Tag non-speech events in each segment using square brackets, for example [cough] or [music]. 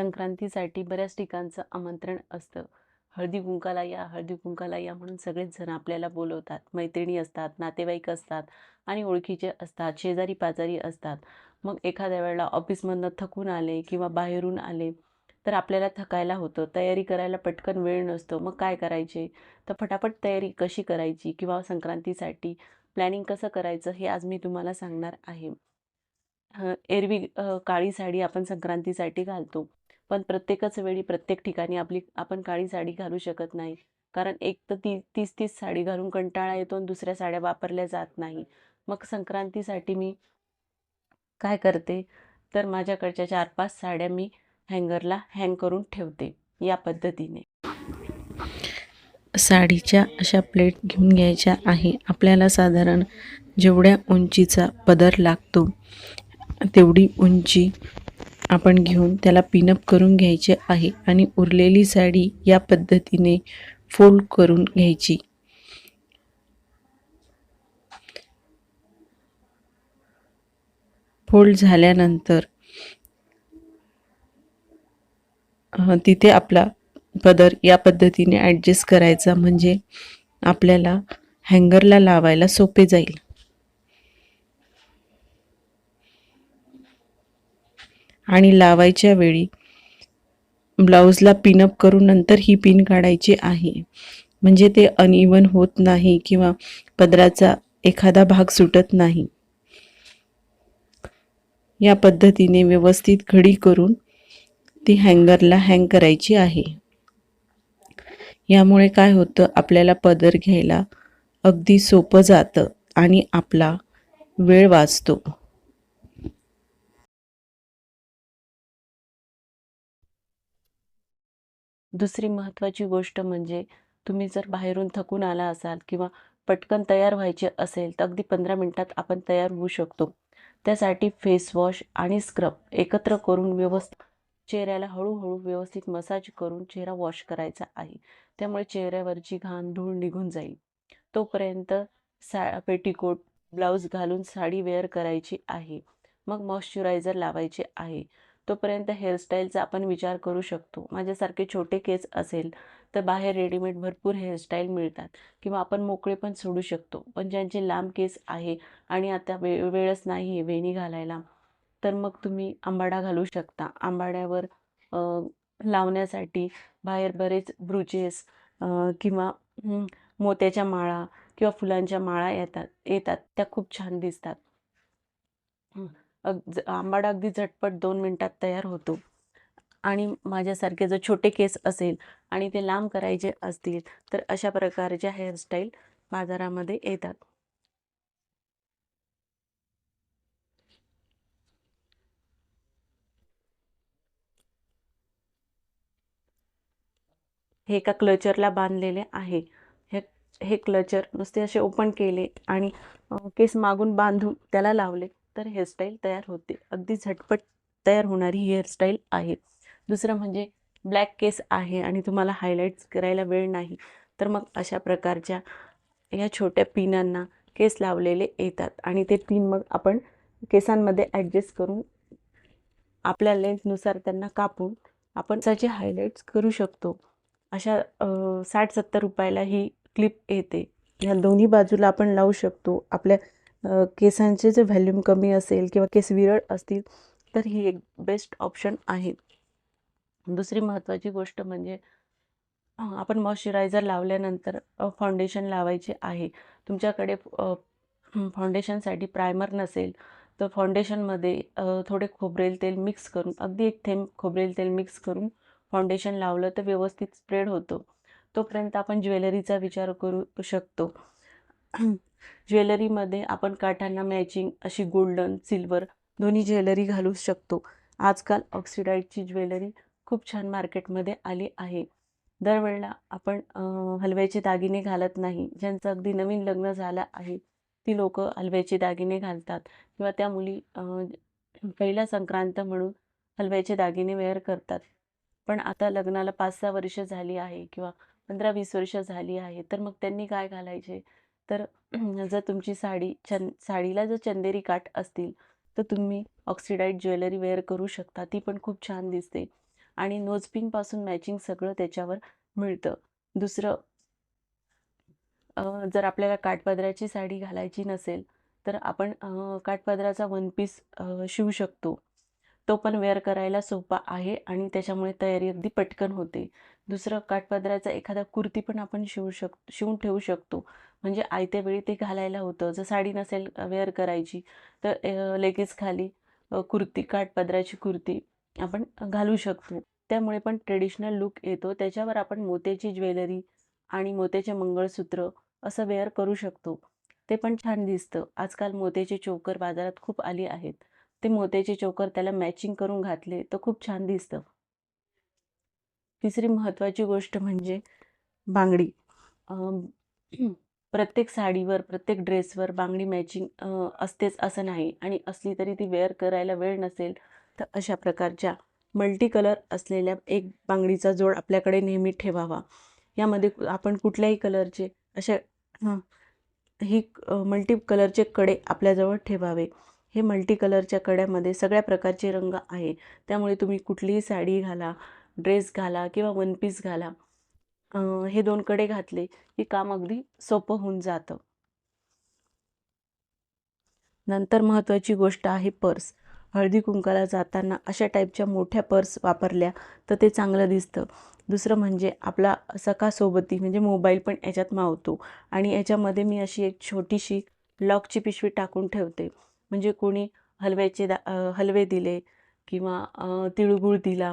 संक्रांतीसाठी बऱ्याच ठिकाणचं आमंत्रण असतं. हळदी कुंकाला या हळदी कुंकाला या म्हणून सगळेच जण आपल्याला बोलवतात. मैत्रिणी असतात नातेवाईक असतात आणि ओळखीचे असतात शेजारी पाजारी असतात. मग एखाद्या वेळेला ऑफिसमधनं थकून आले किंवा बाहेरून आले तर आपल्याला थकायला होतं. तयारी करायला पटकन वेळ नसतो. मग काय करायचे? तर फटाफट तयारी कशी करायची किंवा संक्रांतीसाठी प्लॅनिंग कसं करायचं हे आज मी तुम्हाला सांगणार आहे. एरवी काळी साडी आपण संक्रांतीसाठी घालतो. पण प्रत्येकच वेळी प्रत्येक ठिकाणी आपली आपण काळी साडी घालू शकत नाही. कारण एक तर ती तीस तीस साडी घालून कंटाळा येतो आणि दुसऱ्या साड्या वापरल्या जात नाही. मग संक्रांतीसाठी मी काय करते? तर माझ्याकडच्या चार पाच साड्या मी हँगरला हँग करून ठेवते या पद्धतीने. साडीच्या अशा प्लेट घेऊन घ्यायच्या आहे. आपल्याला साधारण जेवढ्या उंचीचा पदर लागतो तेवढी उंची आपण घेऊन त्याला पिनअप करून घ्यायचे आहे आणि उरलेली साडी या पद्धतीने फोल्ड करून घ्यायची. फोल्ड झाल्यानंतर तिथे आपला पदर या पद्धतीने ॲडजस्ट करायचा म्हणजे आपल्याला हँगरला लावायला सोपे जाईल. आणि लावायच्या वेळी ब्लाऊजला पिनअप करून नंतर ही पिन काढायची आहे. म्हणजे ते अनइवन होत नाही किंवा पदराचा एखादा भाग सुटत नाही. या पद्धतीने व्यवस्थित घडी करून ती हँगरला हँग करायची आहे. यामुळे काय होतं आपल्याला पदर घ्यायला अगदी सोपं जातं आणि आपला वेळ वाचतो. दुसरी महत्त्वाची गोष्ट म्हणजे तुम्ही जर बाहेरून थकून आला असाल किंवा पटकन तयार व्हायचे असेल तर अगदी पंधरा मिनटात आपण तयार होऊ शकतो. त्यासाठी फेस वॉश आणि स्क्रब एकत्र करून व्यवस्थित चेहऱ्याला हळूहळू व्यवस्थित मसाज करून चेहरा वॉश करायचा आहे. त्यामुळे चेहऱ्यावरची घाण धूळ निघून जाईल. तोपर्यंत सा पेटीकोट ब्लाऊज घालून साडी वेअर करायची आहे. मग मॉइश्चरायझर लावायचे आहे. तोपर्यंत हेअरस्टाईलचा आपण विचार करू शकतो. माझ्यासारखे छोटे केस असेल तर बाहेर रेडीमेड भरपूर हेअरस्टाईल मिळतात किंवा आपण मोकळे पण सोडू शकतो. पण ज्यांचे लांब केस आहे आणि आता वे वेळच नाही आहे वेणी घालायला तर मग तुम्ही आंबाडा घालू शकता. आंबाड्यावर लावण्यासाठी बाहेर बरेच ब्रुचेस किंवा मोत्याच्या माळा किंवा फुलांच्या माळा येतात येतात. त्या खूप छान दिसतात. अग आंबाडा अगदी झटपट दोन मिनटात तयार होतो. आणि माझ्यासारखे जर छोटे केस असेल आणि ते लांब करायचे असतील तर अशा प्रकारच्या हेअरस्टाईल बाजारामध्ये येतात. हे एका क्लचरला बांधलेले आहे. हे हे क्लचर नुसते असे ओपन केले आणि केस मागून बांधून त्याला लावले. तर हेअरस्टाईल तयार होते. अगदी झटपट तयार होणारी ही हेअरस्टाईल आहे. दुसरं म्हणजे ब्लॅक केस आहे आणि तुम्हाला हायलाईट्स करायला वेळ नाही. तर मग अशा प्रकारच्या या छोट्या पिनांना केस लावलेले येतात आणि ते पिन मग आपण केसांमध्ये ॲडजस्ट करून आपल्या लेंथनुसार त्यांना कापून आपण त्याचे हायलाईट्स करू शकतो. अशा साठ सत्तर रुपयाला ही क्लिप येते. ह्या दोन्ही बाजूला आपण लावू शकतो. आपल्या केसांचे जे व्हॅल्यूम कमी असेल किंवा केस विरळ असतील तर ही एक बेस्ट ऑप्शन आहे. दुसरी महत्त्वाची गोष्ट म्हणजे आपण मॉइश्चरायझर लावल्यानंतर फाउंडेशन लावायचे आहे. तुमच्याकडे फाउंडेशनसाठी प्रायमर नसेल तर फाउंडेशनमध्ये थोडे खोबरेल तेल मिक्स करून अगदी एक थेंब खोबरेल तेल मिक्स करून फाउंडेशन लावलं तर व्यवस्थित स्प्रेड होतो. तोपर्यंत आपण ज्वेलरीचा विचार करू शकतो. ज्वेलरीमध्ये आपण काठांना मॅचिंग अशी गोल्डन सिल्वर दोन्ही ज्वेलरी घालू शकतो. आजकाल ऑक्सिडाईटची ज्वेलरी खूप छान मार्केटमध्ये आली आहे. दरवेळेला आपण हलव्याचे दागिने घालत नाही. ज्यांचं अगदी नवीन लग्न झालं आहे ती लोक हलव्याचे दागिने घालतात. किंवा त्या मुली पहिल्या पहिला संक्रांत म्हणून हलव्याचे दागिने वेअर करतात. पण आता लग्नाला पाच सहा वर्ष झाली आहे किंवा पंधरा वीस वर्ष झाली आहे तर मग त्यांनी काय घालायचे? तर [clears throat] जर तुमची साडी चं साडीला जर चंदेरी काठ असतील तर तुम्ही ऑक्सिडाईट ज्वेलरी वेअर करू शकता. ती पण खूप छान दिसते. आणि नोजपिनपासून मॅचिंग सगळं त्याच्यावर मिळतं. दुसरं जर आपल्याला काठपदराची साडी घालायची नसेल तर आपण काठपदराचा वन पीस शिवू शकतो. तो पण वेअर करायला सोपा आहे आणि त्याच्यामुळे तयारी अगदी पटकन होते. दुसरं काठपदराचा एखादा कुर्ती पण आपण शिवू शक शिवून ठेवू शकतो. म्हणजे आयत्या वेळी ते घालायला होतं. जर साडी नसेल वेअर करायची तर लेगीज लगेच खाली कुर्ती कुर्ती काठपदराची कुर्ती आपण घालू शकतो. त्यामुळे पण ट्रेडिशनल लुक येतो. त्याच्यावर आपण मोत्याची ज्वेलरी आणि मोत्याचे मंगळसूत्र असं वेअर करू शकतो. ते पण छान दिसतं. आजकाल मोत्याचे चोकर बाजारात खूप आली आहेत. ते मोत्याचे चोकर त्याला मॅचिंग करून घातले तर खूप छान दिसतं. तिसरी महत्त्वाची गोष्ट म्हणजे बांगडी. प्रत्येक साडीवर प्रत्येक ड्रेसवर बांगडी मॅचिंग असतेच असं नाही. आणि असली तरी ती वेअर करायला वेळ नसेल तर अशा प्रकारच्या मल्टी कलर असलेल्या एक बांगडीचा जोड आपल्याकडे नेहमी ठेवावा. यामध्ये आपण कुठल्याही कलरचे अशा ही मल्टी कलरचे कडे आपल्याजवळ ठेवावे. हे मल्टी कलरच्या कड्यामध्ये सगळ्या प्रकारचे रंग आहे. त्यामुळे तुम्ही कुठलीही साडी घाला ड्रेस घाला किंवा वन पीस घाला हे दोन कडे घातले की काम अगदी सोपं होऊन जातं. नंतर महत्त्वाची गोष्ट आहे पर्स. हळदी कुंकाला जाताना अशा टाईपच्या मोठ्या पर्स वापरल्या तर ते चांगलं दिसतं. दुसरं म्हणजे आपला सखासोबती म्हणजे मोबाईल पण याच्यात मावतो आणि याच्यामध्ये मी अशी एक छोटीशी लॉकची पिशवी टाकून ठेवते. म्हणजे कोणी हलव्याचे दा हलवे दिले किंवा तिळगुळ दिला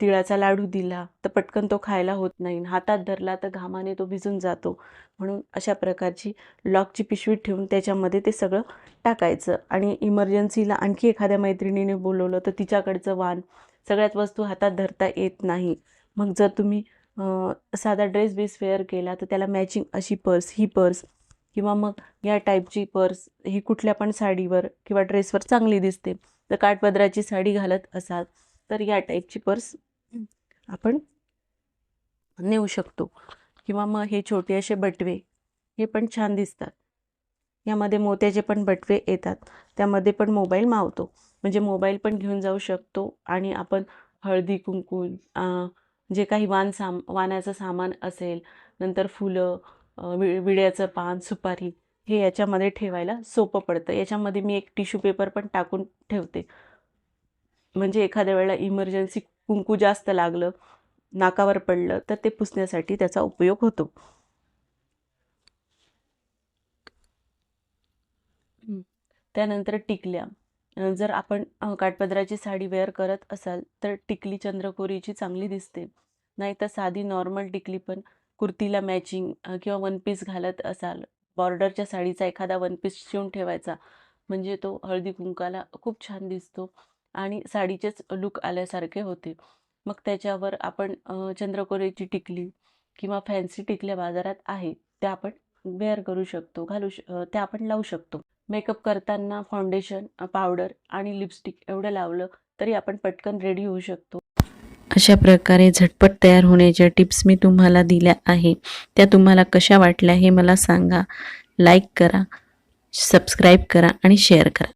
तिळाचा लाडू दिला तर पटकन तो खायला होत नाही. हातात धरला तर घामाने तो भिजून जातो. म्हणून अशा प्रकारची लॉकची पिशवी ठेवून त्याच्यामध्ये ते सगळं टाकायचं. आणि इमर्जन्सीला आणखी एखाद्या मैत्रिणीने बोलवलं तर तिच्याकडचं वाण. सगळ्याच वस्तू हातात धरता येत नाही. मग जर तुम्ही साधा ड्रेस बेस वेअर केला तर त्याला मॅचिंग अशी पर्स ही पर्स किंवा मग या टाईपची पर्स ही कुठल्या पण साडीवर किंवा ड्रेसवर चांगली दिसते. तर काठपदराची साडी घालत असाल तर या टाईपची पर्स आपण नेऊ शकतो. किंवा मग हे छोटे असे बटवे हे पण छान दिसतात. यामध्ये मोत्याचे पण बटवे येतात. त्यामध्ये पण मोबाईल मावतो. म्हणजे मोबाईल पण घेऊन जाऊ शकतो आणि आपण हळदी कुंकू जे काही वाण साम वानाचं सामान असेल नंतर फुलं वि विड्याचं पान सुपारी हे याच्यामध्ये ठेवायला सोपं पडतं. याच्यामध्ये मी एक टिश्यू पेपर पण टाकून ठेवते. म्हणजे एखाद्या वेळेला इमर्जन्सी कुंकू जास्त लागलं नाकावर पडलं तर ते पुसण्यासाठी त्याचा उपयोग होतो. त्यानंतर टिकल्या. जर आपण काठपदराची साडी वेअर करत असाल तर टिकली चंद्रकोरीची चांगली दिसते. नाहीतर साधी नॉर्मल टिकली पण कुर्तीला मॅचिंग किंवा वन पीस घालत असाल बॉर्डरच्या साडीचा एखादा वन पीस शिवून ठेवायचा म्हणजे तो हळदी कुंकाला खूप छान दिसतो. आणि साडीचेच लुक आल्यासारखे होते. मग त्याच्यावर आपण चंद्रकोरेची टिकली किंवा फॅन्सी टिकल्या बाजारात आहे त्या आपण वेअर करू शकतो घालू श त्या आपण लावू शकतो. मेकअप करताना फाउंडेशन पावडर आणि लिपस्टिक एवढं लावलं तरी आपण पटकन रेडी होऊ शकतो. अशा प्रकारे झटपट तयार होण्याच्या टिप्स मी तुम्हाला दिल्या आहे. त्या तुम्हाला कशा वाटल्या हे मला सांगा. लाईक करा सबस्क्राईब करा आणि शेअर करा.